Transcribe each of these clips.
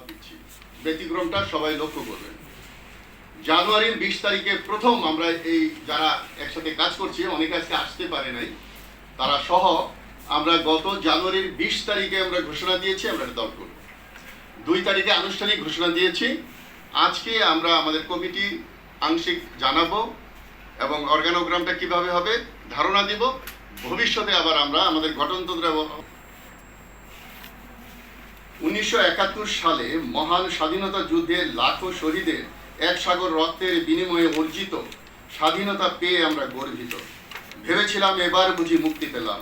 ধন্যবাদ দিচ্ছি। ব্যতিক্রমটা সবাই লক্ষ্য করবেন। জানুয়ারির বিশ তারিখে প্রথম আমরা এই যারা একসাথে কাজ করছি, অনেকে আজকে আসতে পারে নাই, তারা সহ আমরা গত জানুয়ারির বিশ তারিখে আমরা ঘোষণা দিয়েছি, আমরা একটা দল করব। দুই তারিখে আনুষ্ঠানিক ঘোষণা দিয়েছি। আজকে আমরা আমাদের কমিটি আংশিক জানাব এবং অর্গানোগ্রামটা কীভাবে হবে ধারণা দিব। ভবিষ্যতে আবার আমরা আমাদের গঠনতন্ত্র এবং উনিশশো একাত্তর সালে মহান স্বাধীনতা যুদ্ধে লাখো শহীদের এক সাগর রক্তের বিনিময়ে অর্জিত স্বাধীনতা পেয়ে আমরা গর্বিত। ভেবেছিলাম এবার বুঝি মুক্তি পেলাম।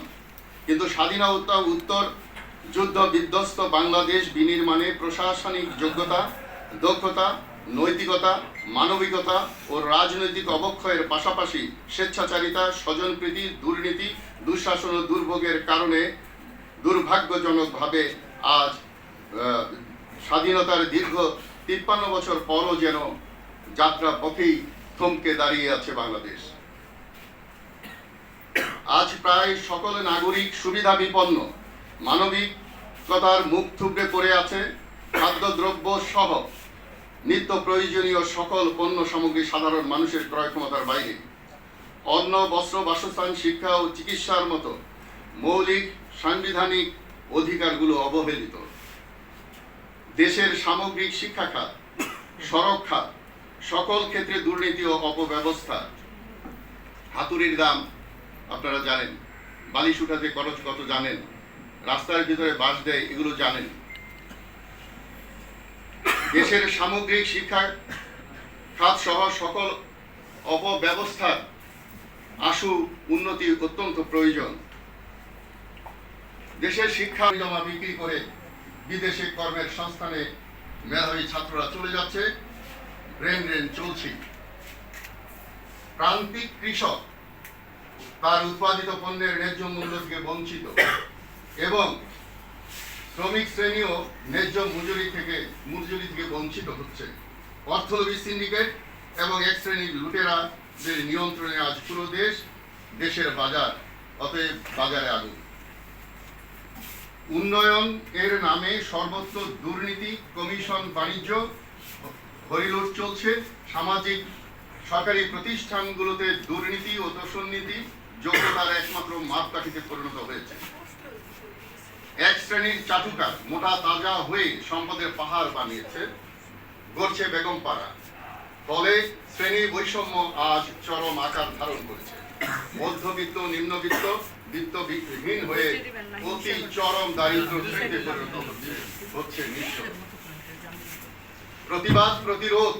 কিন্তু স্বাধীনতা উত্তর যুদ্ধ বিধ্বস্ত বাংলাদেশ বিনির্মাণে প্রশাসনিক যোগ্যতা, দক্ষতা, নৈতিকতা, মানবিকতা ও রাজনৈতিক অবক্ষয়ের পাশাপাশি স্বেচ্ছাচারিতা, স্বজনপ্রীতি, দুর্নীতি, দুঃশাসন ও দুর্ভোগের কারণে দুর্ভাগ্যজনকভাবে আজ স্বাধীনতার দীর্ঘ তিপ্পান্ন বছর পরও যেন যাত্রা পথেই থমকে দাঁড়িয়ে আছে বাংলাদেশ। আজ প্রায় সকল নাগরিক সুবিধা বিপন্ন, মানবিকতার মুখ থুবড়ে পড়ে আছে, খাদ্যদ্রব্য সহ নিত্য প্রয়োজনীয় সকল পণ্য সামগ্রী সাধারণ মানুষের ক্রয় ক্ষমতার বাইরে। অন্ন, বস্ত্র, বাসস্থান, শিক্ষা ও চিকিৎসার মতো মৌলিক, সাংবিধানিক অধিকারগুলো অবহেলিত। দেশের সামগ্রিক শিক্ষা খাত, সড়ক খাত, সকল ক্ষেত্রে দুর্নীতি ও অপব্যবস্থা। হাতুড়ির দাম, আপনারা জানেন। বালিশ উঠাতে খরচ কত জানেন? রাস্তার ভিতরে বাস দেয়, এগুলো জানেন। দেশের সামগ্রিক শিক্ষা খাত সহ সকল অপব্যবস্থার আশু উন্নতি অত্যন্ত প্রয়োজন। দেশের শিক্ষা জমা বিক্রি করে বিদেশে কর্মের সংস্থানে মেধাবী ছাত্ররা চলে যাচ্ছে। ব্রেন ব্রেন চলছে। প্রান্তিক কৃষক তার উৎপাদিত পণ্যের ন্যায্য মূল্য থেকে বঞ্চিত এবং শ্রমিক শ্রেণীও ন্যায্য মজুরি থেকে মজুরি থেকে বঞ্চিত হচ্ছে। অর্থলোভী সিন্ডিকেট এবং এক শ্রেণির লুটেরাদের নিয়ন্ত্রণে আজ পুরো দেশ, দেশের বাজার, অতএব বাজারে আগুন। উন্নয়ন এর নামে সর্বত্র দুর্নীতি, কমিশন বাণিজ্য হরিলুট চলছে। সামাজিক সরকারি প্রতিষ্ঠানগুলোতে দুর্নীতি ও দোষনীতি যোগ্যতার একমাত্র মাপকাঠিতে পরিণত হয়েছে। এক শ্রেণির চাটুকার মোটা তাজা হয়ে সম্পদের পাহাড় বানিয়েছে, গড়ছে বেগম পাড়া ফলে শ্রেণি বৈষম্য আজ চরম আকার ধারণ করেছে। মধ্যবিত্ত, নিম্নবিত্ত বিত্তহীন হয়ে অতি চরম দারিদ্র শ্রেণীতে পরিণত হচ্ছে। নিঃস্ব। প্রতিবাদ প্রতিরোধ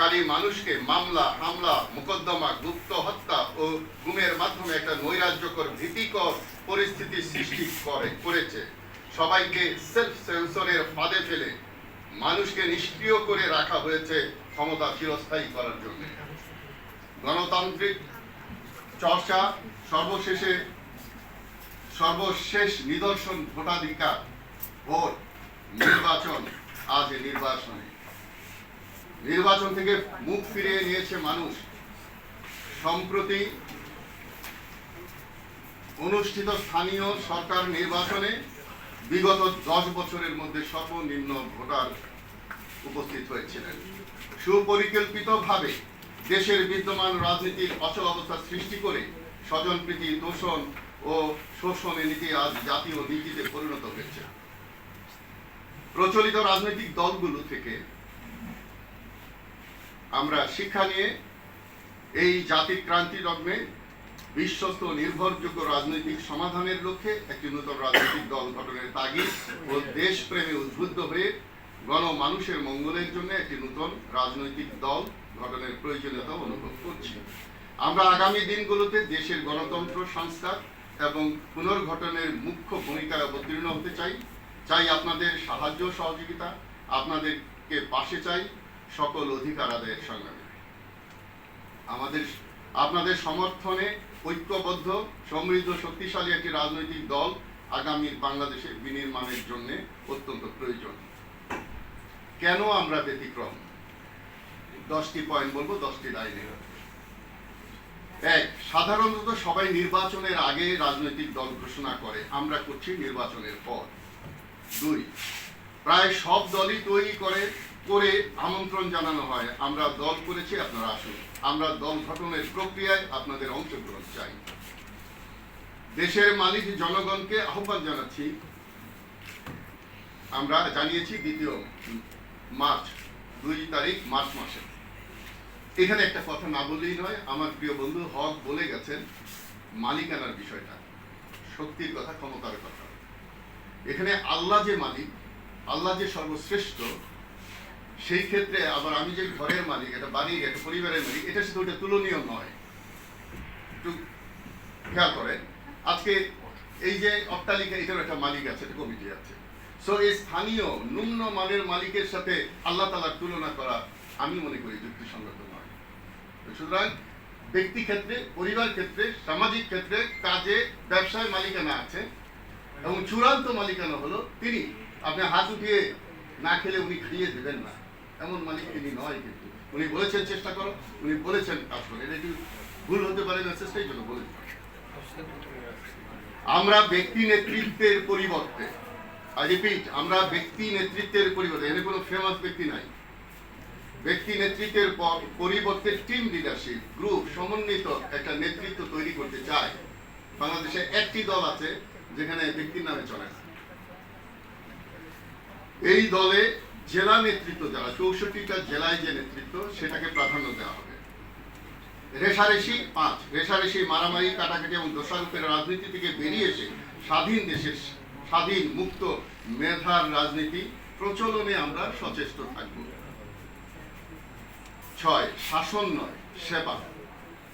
কারী মানুষকে মামলা হামলা মোকদ্দমা গুপ্ত হত্যা ও গুমের মাধ্যমে একটা নৈরাজ্যকর ভীতিকর পরিস্থিতি সৃষ্টি করে করেছে। সবাইকে সেলফ সেন্সরের ফাঁদে ফেলে মানুষকে নিষ্ক্রিয় করে রাখা হয়েছে ক্ষমতা চিরস্থায়ী করার জন্য। গণতান্ত্রিক চর্চা সর্বশেষে সর্বশেষ নিদর্শন ভোটাধিকার ভোট নির্বাচন আজ নির্বাচনে। নির্বাচন থেকে মুখ ফিরিয়ে নিয়েছে মানুষ। সম্প্রতি অনুষ্ঠিত স্থানীয় সরকার নির্বাচনে বিগত দশ বছরের মধ্যে সর্বনিম্ন ভোটার উপস্থিত হয়েছিলেন। সুপরিকল্পিতভাবে দেশের বিদ্যমান রাজনীতির অচল অবস্থা সৃষ্টি করে স্বজনপ্রীতি দূষণ ও শোষণের নীতি আজ জাতীয় নীতিতে পরিণত হয়েছে। প্রচলিত রাজনৈতিক দলগুলো থেকে আমরা শিক্ষা নিয়ে এই জাতির ক্রান্তি লগ্নে বিশ্বস্ত নির্ভরযোগ্য রাজনৈতিক সমাধানের লক্ষ্যে একটি নতুন রাজনৈতিক দল গঠনের তাগিদ ও দেশপ্রেমে উদ্বুদ্ধ হয়ে গণমানুষের মঙ্গলের জন্য একটি নতুন রাজনৈতিক দল গঠনের প্রয়োজনীয়তা অনুভব করছি। আমরা আগামী দিনগুলোতে দেশের গণতন্ত্র সংস্কার এবং পুনর্গঠনের মুখ্য ভূমিকায় অবতীর্ণ হতে চাই। চাই আপনাদের সাহায্য সহযোগিতা। আপনাদেরকে পাশে চাই সকল অধিকার আদায়ের সংগ্রামে। আমাদের, আপনাদের সমর্থনে ঐক্যবদ্ধ, সমৃদ্ধ, শক্তিশালী একটি রাজনৈতিক দল আগামী বাংলাদেশের বিনির্মাণের জন্য অত্যন্ত প্রয়োজন। কেন আমরা ব্যতিক্রম? দশটি পয়েন্ট বলব, দশটি লাইনে এক সাধারণত সবাই নির্বাচনের আগে রাজনৈতিক দল ঘোষণা করে, আমরা করছি নির্বাচনের পর। দুই, প্রায় সব দলই তৈরি করে করে আমন্ত্রণ জানানো হয়, আমরা দল করেছি, আপনারা আসুন। আমরা দল গঠনের প্রক্রিয়ায় আপনাদের অংশগ্রহণ চাই। দেশের মালিক জনগণকে আহ্বান জানাচ্ছি। আমরা জানিয়েছি দ্বিতীয় মার্চ, দুই তারিখ, মার্চ মাসে। এখানে একটা কথা না বললেই নয়, আমার প্রিয় বন্ধু হক বলে গেছেন মালিকানার বিষয়টা। শক্তির কথা, ক্ষমতার কথা। এখানে আল্লাহ যে মালিক, আল্লাহ যে সর্বশ্রেষ্ঠ, সেই ক্ষেত্রে আবার আমি যে ঘরের মালিক, একটা বাড়ির, একটা পরিবারের মালিক, এটা শুধু ওটা তুলনীয় নয়। একটু খেয়াল করেন, আজকে এই যে অট্টালিকা এটার একটা মালিক আছে, একটা কমিটি আছে। সো এই স্থানীয় নিম্ন মানের মালিকের সাথে আল্লাহ তালার তুলনা করা আমি মনে করি যুক্তিসঙ্গত নয়। সুতরাং ব্যক্তি ক্ষেত্রে, পরিবার ক্ষেত্রে, সামাজিক ক্ষেত্রে কাজে ব্যবসায় মালিকানা আছে এবং চূড়ান্ত মালিকানা হলো তিনি। আপনি হাত উঠিয়ে না খেলে উনি খাইয়ে দেবেন না। এমন মালিক তিনি নয় কিন্তু। উনি বলেছেন চেষ্টা করো, উনি বলেছেন কাজ করো। এটা একটু ভুল হতে পারে মেসেজটাই জন্য বলেছেন আমরা ব্যক্তি নেতৃত্বের পরিবর্তে আই রিপিট আমরা ব্যক্তি নেতৃত্বের পরিবর্তে, এখানে কোনো ফেমাস ব্যক্তি নাই। ব্যক্তি নেতৃত্বের প- পরিবর্তে টিম লিডারশিপ গ্রুপ সমন্বিত একটা নেতৃত্ব তৈরি করতে চায়। বাংলাদেশে একটি দল আছে যেখানে ব্যক্তির নামে চলে এই দলে জেলা নেতৃত্ব যারা চৌষট্টিটা জেলায় যে নেতৃত্ব, সেটাকে প্রাধান্য দেওয়া হবে। রেশারেশি পাঁচ, রেশারেশি মারামারি, কাটাকাটি এবং দোষারোপের রাজনীতি থেকে বেরিয়ে এসে স্বাধীন দেশের স্বাধীন মুক্ত মেধার রাজনীতি প্রচলনে আমরা সচেষ্ট থাকব। ছয় শাসন নয় সেবা।